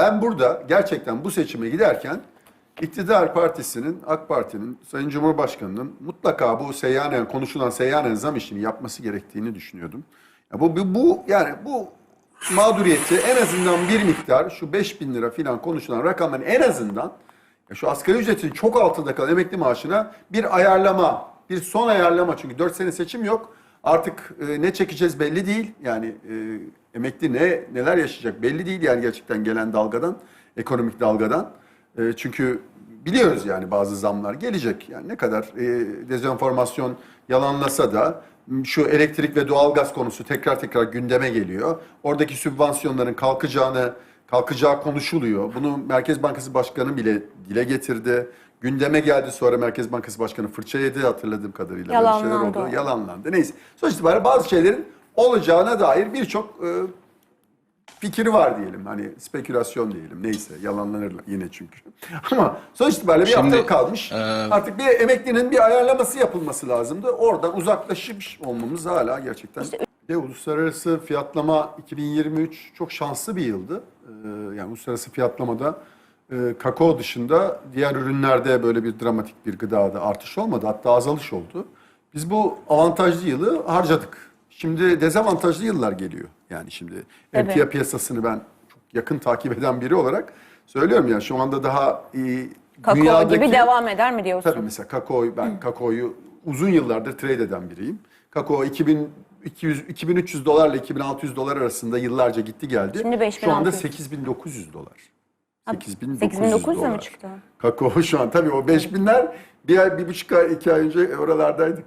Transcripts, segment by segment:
ben burada gerçekten bu seçime giderken iktidar partisinin, AK Parti'nin, Sayın Cumhurbaşkanı'nın mutlaka bu seyyanen, konuşulan seyyanen zam işini yapması gerektiğini düşünüyordum. Ya bu, bu, bu yani bu mağduriyeti en azından bir miktar şu 5 bin lira falan konuşulan rakamın en azından şu asgari ücretin çok altında kalan emekli maaşına bir ayarlama, bir son ayarlama çünkü 4 sene seçim yok. Artık e, ne çekeceğiz belli değil. Yani e, emekli ne neler yaşayacak belli değil yani gerçekten gelen dalgadan, ekonomik dalgadan. E, çünkü biliyoruz yani bazı zamlar gelecek. Yani ne kadar e, dezenformasyon yalanlasa da şu elektrik ve doğalgaz konusu tekrar tekrar gündeme geliyor. Oradaki sübvansiyonların kalkacağını kalkacağı konuşuluyor. Bunu Merkez Bankası Başkanı bile dile getirdi. Gündeme geldi sonra Merkez Bankası Başkanı fırça yedi hatırladığım kadarıyla. Böyle şeyler Yalanlandı oldu. Yalanlandı. Neyse. Sonuç itibariyle bazı şeylerin olacağına dair birçok e, fikri var diyelim. Hani spekülasyon diyelim. Neyse yalanlanır yine çünkü. Ama sonuç itibariyle bir Şimdi, hafta kalmış. e, Artık bir emeklinin bir ayarlaması yapılması lazımdı. Oradan uzaklaşmış olmamız hala gerçekten. Bir de uluslararası fiyatlama 2023 çok şanslı bir yıldı. Ee, yani uluslararası fiyatlamada e, kakao dışında diğer ürünlerde böyle bir dramatik bir gıdada artış olmadı. Hatta azalış oldu. Biz bu avantajlı yılı harcadık. Şimdi dezavantajlı yıllar geliyor. Yani şimdi Evet. emtia piyasasını ben çok yakın takip eden biri olarak söylüyorum ya şu anda daha e, Kakao dünyadaki... gibi devam eder mi diyorsun? Tabii mesela kakaoyu ben kakaoyu uzun yıllardır trade eden biriyim. Kakao 2200 2300 dolarla 2600 dolar arasında yıllarca gitti geldi. Şimdi Şu anda 5600. 8900 dolar. Ha, 8900 8900'e mi dolar. çıktı? Kakao şu an tabii o 5000'ler bir ay, bir buçuk ay, iki ay önce oralardaydık.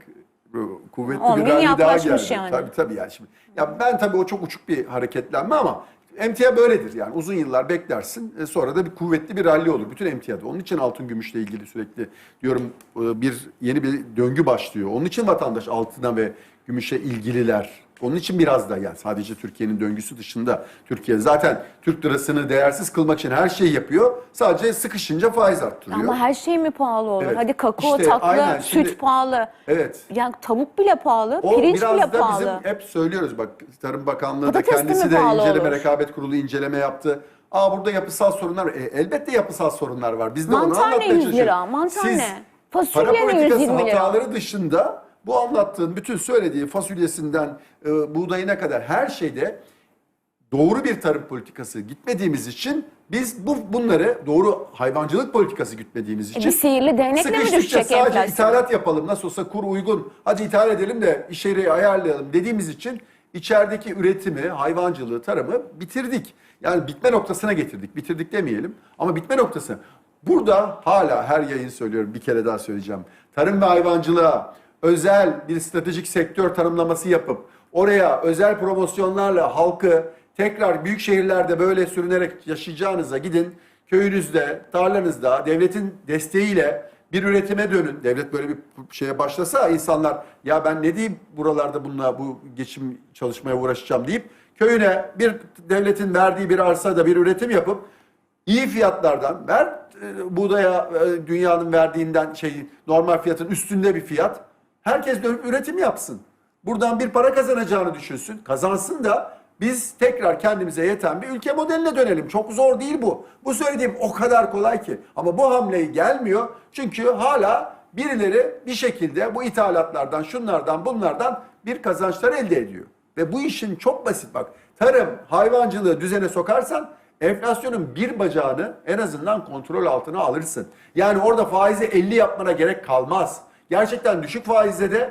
Kuvvetli 10 bir bin rally daha yaklaşmış geldi. yani. Tabii tabii yani şimdi. Ya ben tabii o çok uçuk bir hareketlenme ama emtia böyledir yani uzun yıllar beklersin e, sonra da bir kuvvetli bir rally olur bütün emtiada. Onun için altın gümüşle ilgili sürekli diyorum e, bir yeni bir döngü başlıyor. Onun için vatandaş altına ve gümüşe ilgililer. Onun için biraz da yani sadece Türkiye'nin döngüsü dışında Türkiye zaten Türk lirasını değersiz kılmak için her şeyi yapıyor. Sadece sıkışınca faiz arttırıyor. Ama her şey mi pahalı olur? Evet. Hadi kakao, İşte tatlı, aynen. süt Şimdi- pahalı. Evet. Yani tavuk bile pahalı, O pirinç biraz bile da pahalı. bizim hep söylüyoruz bak Tarım Bakanlığı Patates de kendisi de pahalı inceleme olur? rekabet kurulu inceleme yaptı. Aa burada yapısal sorunlar var. E, elbette yapısal sorunlar var. Biz de onu Mantar ne anlatmaya 100 çalışıyoruz. lira? Mantar Siz ne? para Fasulye ne politikası 120 lira? hataları dışında bu anlattığın bütün söylediği fasulyesinden e, buğdayına kadar her şeyde doğru bir tarım politikası gitmediğimiz için biz bu bunları doğru hayvancılık politikası gütmediğimiz E için bir sihirli değnekle mi düşecek sadece enflasyon? ithalat yapalım nasıl olsa kur uygun hadi ithal edelim de içeriği ayarlayalım dediğimiz için içerideki üretimi, hayvancılığı, tarımı bitirdik. Yani bitme noktasına getirdik. Bitirdik demeyelim ama bitme noktası. Burada hala her yayın söylüyorum bir kere daha söyleyeceğim. Tarım ve hayvancılığa özel bir stratejik sektör tanımlaması yapıp oraya özel promosyonlarla halkı tekrar büyük şehirlerde böyle sürünerek yaşayacağınıza gidin. Köyünüzde, tarlanızda devletin desteğiyle bir üretime dönün. Devlet böyle bir şeye başlasa insanlar ya ben ne diyeyim buralarda bununla bu geçim çalışmaya uğraşacağım deyip köyüne bir devletin verdiği bir arsada bir üretim yapıp iyi fiyatlardan ver e, buğdaya e, dünyanın verdiğinden şey normal fiyatın üstünde bir fiyat. Herkes dönüp üretim yapsın. Buradan bir para kazanacağını düşünsün. Kazansın da biz tekrar kendimize yeten bir ülke modeline dönelim. Çok zor değil bu. Bu söylediğim o kadar kolay ki. Ama bu hamleyi gelmiyor. Çünkü hala birileri bir şekilde bu ithalatlardan, şunlardan, bunlardan bir kazançlar elde ediyor. Ve bu işin çok basit bak. Tarım, hayvancılığı düzene sokarsan enflasyonun bir bacağını en azından kontrol altına alırsın. Yani orada faizi 50 yapmana gerek kalmaz. Gerçekten düşük faizle de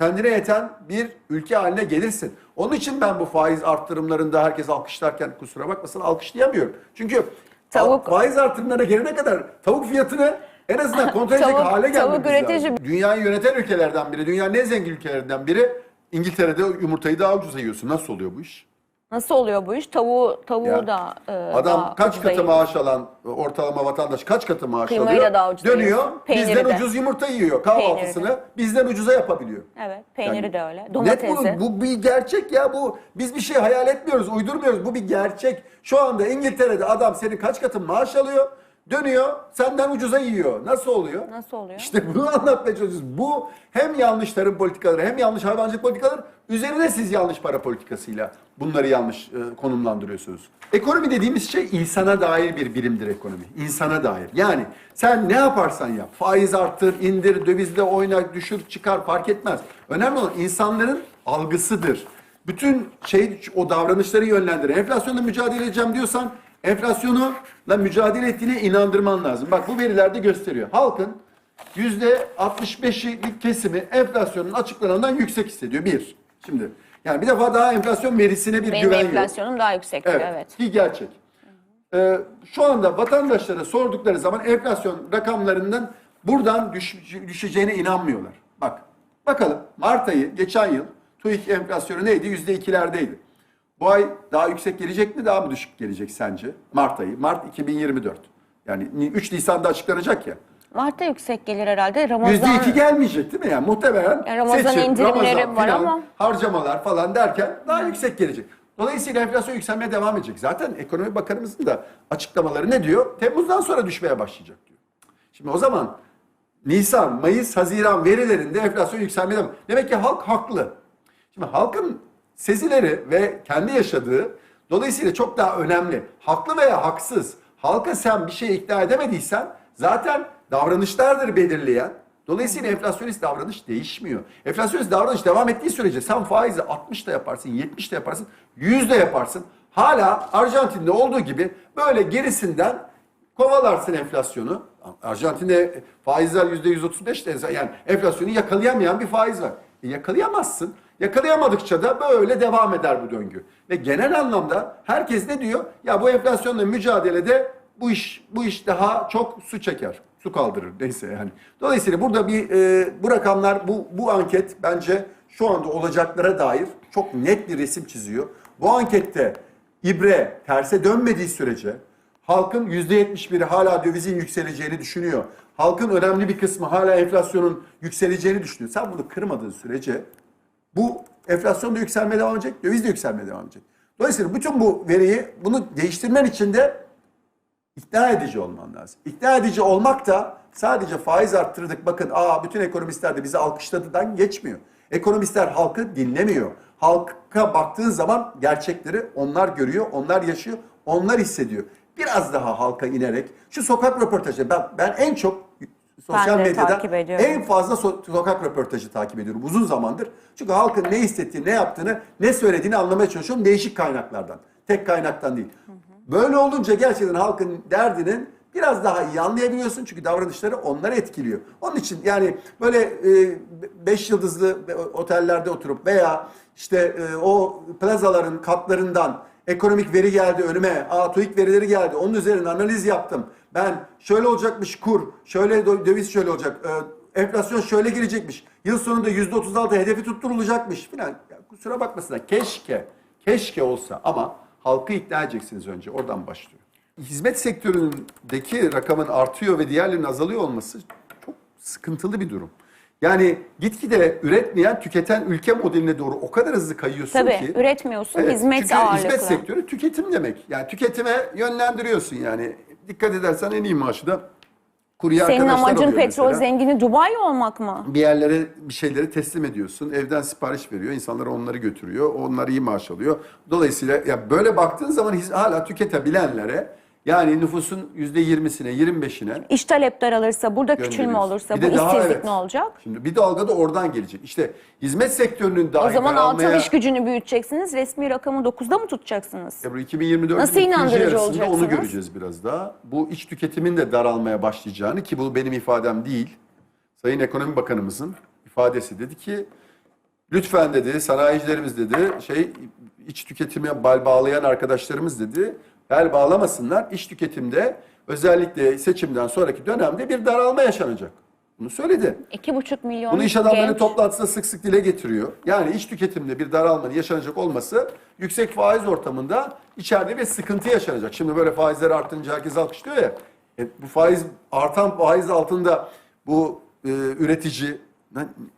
kendine yeten bir ülke haline gelirsin. Onun için ben bu faiz arttırımlarında herkes alkışlarken kusura bakmasın alkışlayamıyorum. Çünkü Tavuk- faiz artırımlarına gelene kadar tavuk fiyatını en azından kontrol edecek Tavuk- hale gelmemiz üretici- lazım. Dünyayı yöneten ülkelerden biri, dünyanın en zengin ülkelerinden biri İngiltere'de yumurtayı daha ucuza yiyorsun. Nasıl oluyor bu iş? Nasıl oluyor bu iş? Tavuğu, tavuğu Ya, da e, Adam daha kaç katı yiyor. maaş alan ortalama vatandaş kaç katı maaş Kıymayı alıyor? da daha ucuza Dönüyor. Peyniri bizden de. ucuz yumurta yiyor. Kahvaltısını bizden ucuza yapabiliyor. Evet, peyniri Yani de öyle. Net Domatesi. bu, bu bir gerçek ya bu. Biz bir şey hayal etmiyoruz, uydurmuyoruz. Bu bir gerçek. Şu anda İngiltere'de adam senin kaç katın maaş alıyor? Dönüyor senden ucuza yiyor. Nasıl oluyor? Nasıl oluyor? İşte bunu anlatmaya çalışıyoruz. Bu hem yanlış tarım politikaları hem yanlış hayvancılık politikaları üzerine siz yanlış para politikasıyla bunları yanlış e, konumlandırıyorsunuz. Ekonomi dediğimiz şey insana dair bir bilimdir ekonomi. İnsana dair. Yani sen ne yaparsan yap. Faiz arttır, indir, dövizle oyna, düşür, çıkar fark etmez. Önemli olan insanların algısıdır. Bütün şey o davranışları yönlendirir. Enflasyonla mücadele edeceğim diyorsan enflasyonla mücadele ettiğine inandırman lazım. Bak bu verilerde gösteriyor. Halkın %65'lik kesimi enflasyonun açıklanandan yüksek hissediyor. Bir. Şimdi yani bir defa daha enflasyon verisine bir Benim güven yok. enflasyonum daha yüksektir. Evet, Evet. gerçek. Ee, şu anda vatandaşlara sordukları zaman enflasyon rakamlarından buradan düş- düşeceğine inanmıyorlar. Bak, bakalım Mart ayı geçen yıl TÜİK enflasyonu neydi? Yüzde ikilerdeydi. Bu ay daha yüksek gelecek mi, daha mı düşük gelecek sence? Mart ayı, Mart 2024. Yani 3 Nisan'da açıklanacak ya. Mart'ta yüksek gelir herhalde. Ramazan Yüzde iki gelmeyecek değil mi? Yani muhtemelen Yani Ramazan indirimleri var filan, ama- harcamalar falan derken daha yüksek gelecek. Dolayısıyla enflasyon yükselmeye devam edecek. Zaten ekonomi bakanımızın da açıklamaları ne diyor? Temmuz'dan sonra düşmeye başlayacak diyor. Şimdi o zaman Nisan, Mayıs, Haziran verilerinde enflasyon yükselmeye devam. Demek ki halk haklı. Şimdi halkın sezileri ve kendi yaşadığı dolayısıyla çok daha önemli. Haklı veya haksız. Halka sen bir şey ikna edemediysen zaten davranışlardır belirleyen. Dolayısıyla enflasyonist davranış değişmiyor. Enflasyonist davranış devam ettiği sürece sen faizi 60 da yaparsın, 70 de yaparsın, 100 de yaparsın. Hala Arjantin'de olduğu gibi böyle gerisinden kovalarsın enflasyonu. Arjantin'de faizler yüzde 135 de yani enflasyonu yakalayamayan bir faiz var. E yakalayamazsın. Yakalayamadıkça da böyle devam eder bu döngü. Ve genel anlamda herkes ne diyor? Ya bu enflasyonla mücadelede bu iş bu iş daha çok su çeker. Su kaldırır neyse yani. Dolayısıyla burada bir e, bu rakamlar bu bu anket bence şu anda olacaklara dair çok net bir resim çiziyor. Bu ankette ibre terse dönmediği sürece halkın %71'i hala dövizin yükseleceğini düşünüyor. Halkın önemli bir kısmı hala enflasyonun yükseleceğini düşünüyor. Sen bunu kırmadığın sürece bu enflasyon da yükselmeye devam edecek, döviz de yükselmeye devam edecek. Dolayısıyla bütün bu veriyi, bunu değiştirmen için de ikna edici olman lazım. İkna edici olmak da sadece faiz arttırdık bakın aa bütün ekonomistler de bizi alkışladıdan geçmiyor. Ekonomistler halkı dinlemiyor. Halka baktığın zaman gerçekleri onlar görüyor, onlar yaşıyor, onlar hissediyor. Biraz daha halka inerek şu sokak röportajı ben, ben en çok sosyal medyada en fazla so- sokak röportajı takip ediyorum uzun zamandır. Çünkü halkın ne hissettiğini, ne yaptığını, ne söylediğini anlamaya çalışıyorum değişik kaynaklardan. Tek kaynaktan değil. Böyle olunca gerçekten halkın derdinin biraz daha iyi anlayabiliyorsun çünkü davranışları onları etkiliyor. Onun için yani böyle 5 yıldızlı otellerde oturup veya işte e, o plazaların katlarından ekonomik veri geldi önüme. Aa TÜİK verileri geldi. Onun üzerine analiz yaptım. Ben şöyle olacakmış kur, şöyle dö- döviz şöyle olacak. e, enflasyon şöyle girecekmiş. Yıl sonunda %36 hedefi tutturulacakmış filan. Ya kusura bakmasınlar. Keşke, keşke olsa ama halkı ikna edeceksiniz önce. Oradan başlıyor. Hizmet sektöründeki rakamın artıyor ve diğerlerinin azalıyor olması çok sıkıntılı bir durum. Yani gitgide üretmeyen, tüketen ülke modeline doğru o kadar hızlı kayıyorsun Tabii ki. üretmiyorsun Evet, hizmet çünkü ağırlıklı. hizmet sektörü tüketim demek. Yani tüketime yönlendiriyorsun yani. Dikkat edersen en iyi maaşı da kurye Senin arkadaşlar amacın alıyor petrol mesela. zengini Dubai olmak mı? Bir yerlere bir şeyleri teslim ediyorsun. Evden sipariş veriyor. İnsanlar onları götürüyor. Onlar iyi maaş alıyor. Dolayısıyla ya böyle baktığın zaman hiz- hala tüketebilenlere yani nüfusun %20'sine, 25'ine İş talep daralırsa, burada küçülme olursa bu daha işsizlik evet. ne olacak? Şimdi bir dalga da oradan gelecek. İşte hizmet sektörünün dahi O zaman daralmaya- altın iş gücünü büyüteceksiniz. Resmi rakamı 9'da mı tutacaksınız? Ebru 2024'ün Nasıl ikinci inandırıcı olacaksınız? onu göreceğiz biraz daha. Bu iç tüketimin de daralmaya başlayacağını ki bu benim ifadem değil. Sayın Ekonomi Bakanımızın ifadesi dedi ki lütfen dedi sanayicilerimiz dedi şey iç tüketime bel bağlayan arkadaşlarımız dedi bel bağlamasınlar. İç tüketimde özellikle seçimden sonraki dönemde bir daralma yaşanacak. Bunu söyledi. 2,5 milyon Bunu iş adamları genç. toplantısında sık sık dile getiriyor. Yani iç tüketimde bir daralmanın yaşanacak olması yüksek faiz ortamında içeride bir sıkıntı yaşanacak. Şimdi böyle faizler artınca herkes alkışlıyor ya. E, bu faiz artan faiz altında bu e, üretici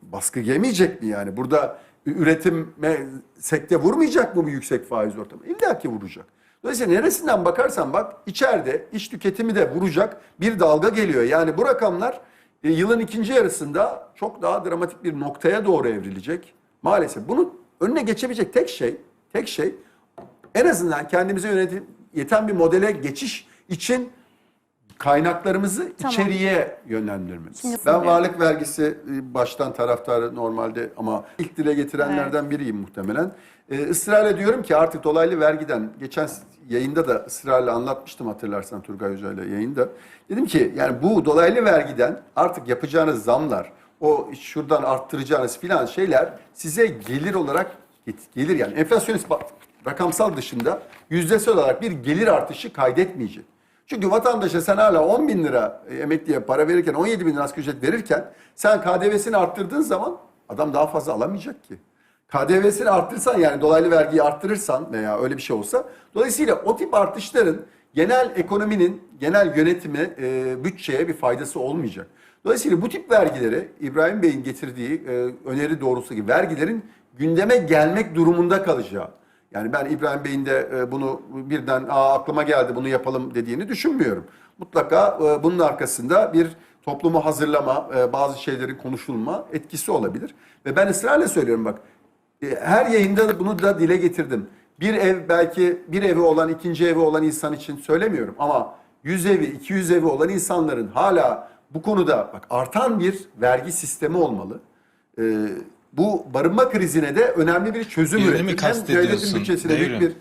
baskı yemeyecek mi yani? Burada üretime sekte vurmayacak mı bu yüksek faiz ortamı? İlla ki vuracak. Dolayısıyla neresinden bakarsan bak içeride iş tüketimi de vuracak bir dalga geliyor. Yani bu rakamlar e, yılın ikinci yarısında çok daha dramatik bir noktaya doğru evrilecek. Maalesef bunun önüne geçebilecek tek şey, tek şey en azından kendimize yönetim yeten bir modele geçiş için kaynaklarımızı Tamam. içeriye yönlendirmemiz. Şimdi ben soruyorum. varlık vergisi e, baştan taraftarı normalde ama ilk dile getirenlerden biriyim muhtemelen. Ee, ısrarla diyorum ki artık dolaylı vergiden geçen yayında da ısrarla anlatmıştım hatırlarsan Turgay Hoca ile yayında. Dedim ki yani bu dolaylı vergiden artık yapacağınız zamlar, o şuradan arttıracağınız filan şeyler size gelir olarak get- gelir yani enflasyonist rakamsal dışında yüzdesel olarak bir gelir artışı kaydetmeyecek. Çünkü vatandaşa sen hala 10 bin lira e, emekliye para verirken 17 bin lira asgari ücret verirken sen KDV'sini arttırdığın zaman adam daha fazla alamayacak ki. KDV'sini arttırırsan yani dolaylı vergiyi arttırırsan veya öyle bir şey olsa dolayısıyla o tip artışların genel ekonominin, genel yönetime, e, bütçeye bir faydası olmayacak. Dolayısıyla bu tip vergileri İbrahim Bey'in getirdiği e, öneri doğrultusundaki vergilerin gündeme gelmek durumunda kalacağı. Yani ben İbrahim Bey'in de e, bunu birden Aa, aklıma geldi bunu yapalım dediğini düşünmüyorum. Mutlaka e, bunun arkasında bir toplumu hazırlama, e, bazı şeylerin konuşulma etkisi olabilir. Ve ben ısrarla söylüyorum bak her yayında bunu da dile getirdim. Bir ev belki bir evi olan ikinci evi olan insan için söylemiyorum ama 100 evi 200 evi olan insanların hala bu konuda bak artan bir vergi sistemi olmalı. Ee, bu barınma krizine de önemli bir çözüm mi Hem devletin bütçesine büyük bir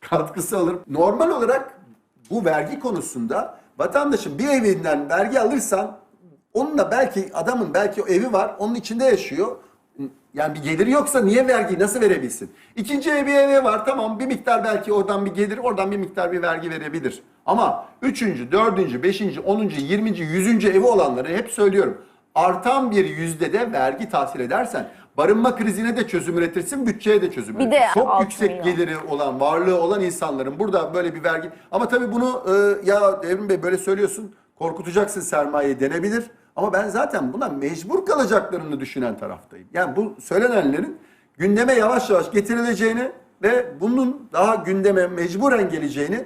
katkısı alır. Normal olarak bu vergi konusunda vatandaşın bir evinden vergi alırsan onunla belki adamın belki o evi var onun içinde yaşıyor. Yani bir geliri yoksa niye vergiyi nasıl verebilsin? İkinci evi evi var tamam bir miktar belki oradan bir gelir oradan bir miktar bir vergi verebilir. Ama üçüncü, dördüncü, beşinci, onuncu, yirminci, yüzüncü evi olanları hep söylüyorum. Artan bir yüzde de vergi tahsil edersen barınma krizine de çözüm üretirsin, bütçeye de çözüm Bir de üretirsin. Çok altı yüksek milyon. geliri olan, varlığı olan insanların burada böyle bir vergi... Ama tabii bunu e, ya Evrim Bey böyle söylüyorsun, korkutacaksın sermayeyi denebilir. Ama ben zaten buna mecbur kalacaklarını düşünen taraftayım. Yani bu söylenenlerin gündeme yavaş yavaş getirileceğini ve bunun daha gündeme mecburen geleceğini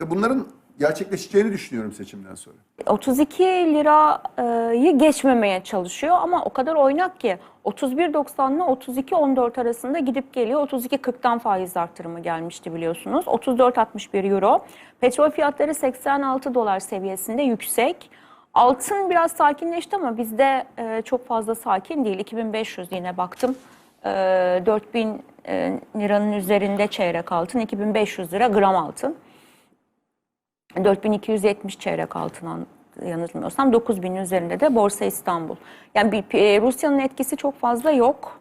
ve bunların gerçekleşeceğini düşünüyorum seçimden sonra. 32 lirayı geçmemeye çalışıyor ama o kadar oynak ki 31.90 ile 32.14 arasında gidip geliyor. 32.40'tan faiz artırımı gelmişti biliyorsunuz. 34.61 euro. Petrol fiyatları 86 dolar seviyesinde yüksek. Altın biraz sakinleşti ama bizde e, çok fazla sakin değil. 2500 yine baktım. E, 4000 e, liranın üzerinde çeyrek altın, 2500 lira gram altın. 4270 çeyrek altın an- yanılmıyorsam 9000 üzerinde de Borsa İstanbul. Yani bir, e, Rusya'nın etkisi çok fazla yok.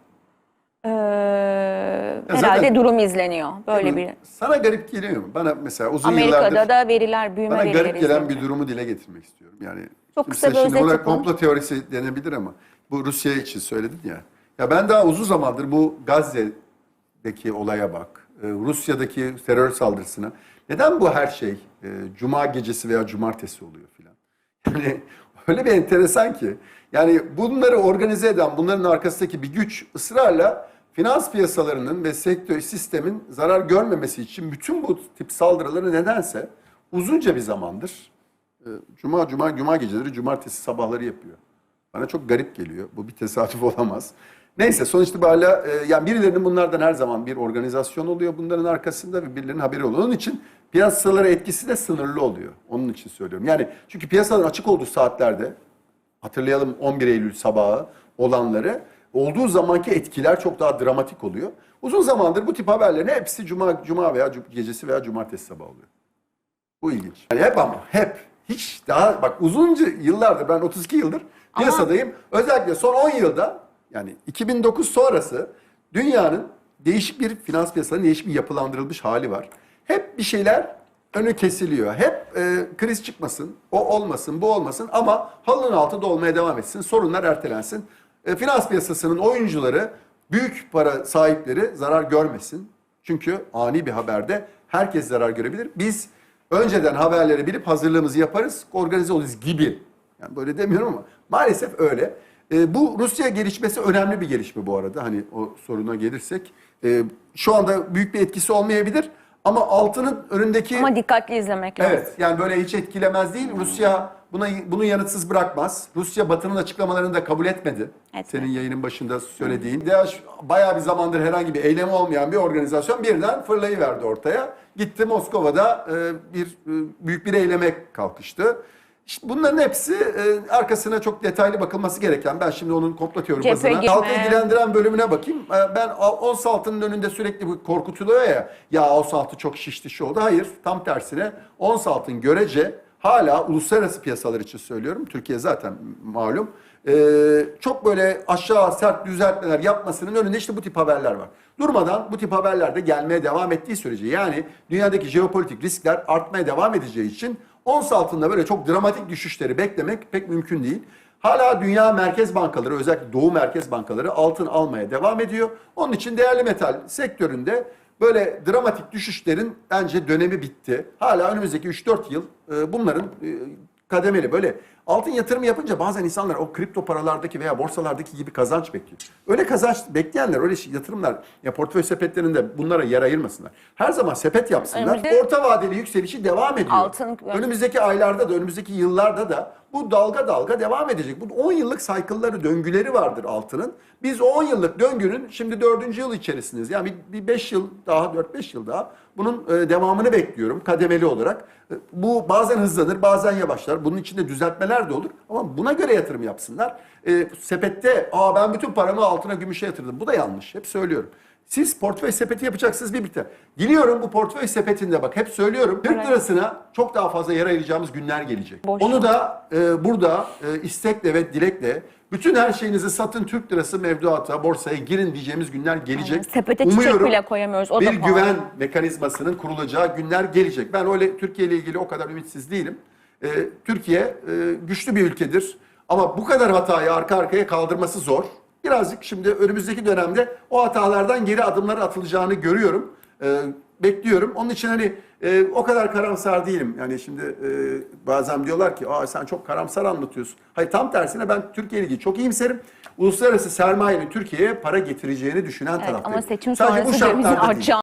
Ee, herhalde zaten- durum izleniyor. Böyle bir Sana garip geliyor mu? Bana mesela uzun Amerika'da yıllardır da veriler büyüme bana verileri garip gelen izleniyor. bir durumu dile getirmek istiyorum. Yani Çok kısa bir şimdi buna komplo teorisi denebilir ama bu Rusya için söyledin ya. Ya ben daha uzun zamandır bu Gazze'deki olaya bak, Rusya'daki terör saldırısına. Neden bu her şey e, cuma gecesi veya cumartesi oluyor filan? Yani öyle bir enteresan ki. Yani bunları organize eden, bunların arkasındaki bir güç ısrarla finans piyasalarının ve sektör sistemin zarar görmemesi için bütün bu tip saldırıları nedense uzunca bir zamandır e, cuma cuma cuma geceleri cumartesi sabahları yapıyor. Bana çok garip geliyor. Bu bir tesadüf olamaz. Neyse sonuç itibariyle e, yani birilerinin bunlardan her zaman bir organizasyon oluyor bunların arkasında ve birilerinin haberi oluyor. Onun için piyasalara etkisi de sınırlı oluyor. Onun için söylüyorum. Yani çünkü piyasaların açık olduğu saatlerde hatırlayalım 11 Eylül sabahı olanları olduğu zamanki etkiler çok daha dramatik oluyor. Uzun zamandır bu tip haberlerin hepsi cuma cuma veya gecesi veya cumartesi sabahı oluyor. Bu ilginç. Yani hep ama hep hiç daha bak uzunca yıllardır ben 32 yıldır piyasadayım. Özellikle son 10 yılda yani 2009 sonrası dünyanın değişik bir finans piyasalarının değişik bir yapılandırılmış hali var. Hep bir şeyler önü kesiliyor. Hep e, kriz çıkmasın, o olmasın, bu olmasın ama halının altında olmaya devam etsin. Sorunlar ertelensin. E, finans piyasasının oyuncuları, büyük para sahipleri zarar görmesin. Çünkü ani bir haberde herkes zarar görebilir. Biz önceden haberleri bilip hazırlığımızı yaparız, organize oluruz gibi. Yani böyle demiyorum ama maalesef öyle. E, bu Rusya gelişmesi önemli bir gelişme bu arada. Hani o soruna gelirsek. E, şu anda büyük bir etkisi olmayabilir Ama altının önündeki Ama dikkatli izlemek lazım. Evet yani böyle hiç etkilemez değil. Rusya buna bunu yanıtsız bırakmaz. Rusya Batı'nın açıklamalarını da kabul etmedi. Etmedi. Senin yayının başında söylediğin. DAEŞ bayağı bir zamandır herhangi bir eylemi olmayan bir organizasyon birden fırlayıverdi ortaya. Gitti Moskova'da e, bir e, büyük bir eyleme kalkıştı. İşte bunların hepsi e, arkasına çok detaylı bakılması gereken. Ben şimdi onun komplo teori Cephe bazına girme. halkı ilgilendiren bölümüne bakayım. E, Ben ons altının önünde sürekli bu korkutuluyor ya. Ya ons altı çok şişti şu oldu. Hayır tam tersine ons altın görece hala uluslararası piyasalar için söylüyorum. Türkiye zaten malum. e, çok böyle aşağı sert düzeltmeler yapmasının önünde işte bu tip haberler var. Durmadan bu tip haberler de gelmeye devam ettiği sürece yani dünyadaki jeopolitik riskler artmaya devam edeceği için ons altında böyle çok dramatik düşüşleri beklemek pek mümkün değil. Hala dünya merkez bankaları özellikle doğu merkez bankaları altın almaya devam ediyor. Onun için değerli metal sektöründe böyle dramatik düşüşlerin bence dönemi bitti. Hala önümüzdeki 3-4 yıl e, bunların e, kademeli böyle altın yatırımı yapınca bazen insanlar o kripto paralardaki veya borsalardaki gibi kazanç bekliyor. Öyle kazanç bekleyenler öyle şey- yatırımlar ya portföy sepetlerinde bunlara yer ayırmasınlar. Her zaman sepet yapsınlar. Önümüzde- Orta vadeli yükselişi devam ediyor. Altın- Önümüzdeki aylarda da önümüzdeki yıllarda da bu dalga dalga devam edecek. Bu 10 yıllık cycle'ları, döngüleri vardır altının. Biz o 10 yıllık döngünün şimdi 4. yıl içerisindeyiz. Yani bir 5 yıl daha, 4-5 yıl daha bunun e, devamını bekliyorum kademeli olarak. E, Bu bazen hızlanır, bazen yavaşlar. Bunun içinde düzeltmeler de olur. Ama buna göre yatırım yapsınlar. E, sepette, aa ben bütün paramı altına, gümüşe yatırdım. Bu da yanlış. Hep söylüyorum. Siz portföy sepeti yapacaksınız birlikte. Diliyorum bu portföy sepetinde bak hep söylüyorum. Türk Evet. lirasına çok daha fazla yer ayıracağımız günler gelecek. Boş. Onu da e, burada e, istekle ve dilekle bütün her şeyinizi satın Türk lirası mevduata, borsaya girin diyeceğimiz günler gelecek. Sepete çiçek bile koyamıyoruz. O da bir pahalı. güven mekanizmasının kurulacağı günler gelecek. Ben öyle Türkiye ile ilgili o kadar ümitsiz değilim. E, Türkiye e, güçlü bir ülkedir. Ama bu kadar hatayı arka arkaya kaldırması zor. Birazcık şimdi önümüzdeki dönemde o hatalardan geri adımlar atılacağını görüyorum. E, bekliyorum. Onun için hani e, o kadar karamsar değilim. Yani şimdi e, bazen diyorlar ki Aa, sen çok karamsar anlatıyorsun. Hayır tam tersine ben Türkiye ilgili çok iyimserim. Uluslararası sermayenin Türkiye'ye para getireceğini düşünen Evet, taraftayım. ama seçim Sadece bu sonrası şartlarda değil.